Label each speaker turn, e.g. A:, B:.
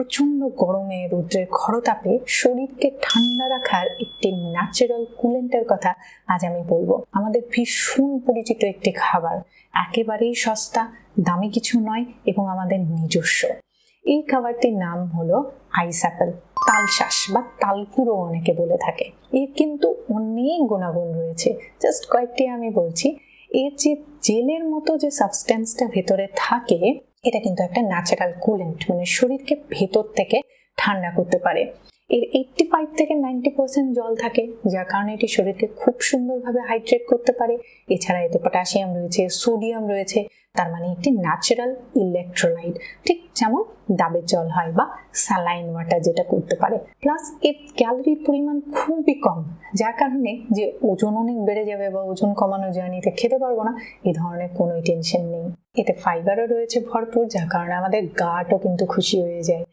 A: প্রচণ্ড গরমে রৌদ্রের খরতাপে শরীরকে ঠান্ডা রাখার একটি ন্যাচারাল কুলেন্টের কথা আজ আমি বলব। আমাদের ভীষণ পরিচিত একটি খাবার। একেবারেই সস্তা, দামি কিছু নয় এবং আমাদের নিজস্ব। এই খাবারটির নাম হলো আইস অ্যাপেল তালশাঁস বা তালকুড়ো অনেকে বলে থাকে। এর কিন্তু অনেক গুণাগুণ রয়েছে। জাস্ট কয়েকটি আমি বলছি। এর যে জেলের মতো যে সাবস্টেন্সটা ভেতরে থাকে এটা কিন্তু একটা ন্যাচারাল কুলেন্ট মানে শরীরকে ভেতর থেকে ঠান্ডা করতে পারে। এর এইটটি ফাইভ থেকে নাইনটি পার্সেন্ট জল থাকে, যার কারণে এটি শরীরকে খুব সুন্দরভাবে হাইড্রেট করতে পারে। এছাড়া এতে পটাশিয়াম রয়েছে সোডিয়াম রয়েছে, তার মানে একটি ন্যাচারাল ইলেকট্রোলাইট ঠিক যেমন ডাবের জল হয় বা স্যালাইন ওয়াটার যেটা করতে পারে। প্লাস এর ক্যালোরির পরিমাণ খুবই কম। যার কারণে যে ওজন অনেক বেড়ে যাবে বা ওজন কমানো জার্নিতে খেতে পারব না, এ ধরনের কোনো টেনশন নেই। এতে ফাইবারও রয়েছে ভরপুর, যার কারণে আমাদের গাটও কিন্তু খুশি হয়ে যায়।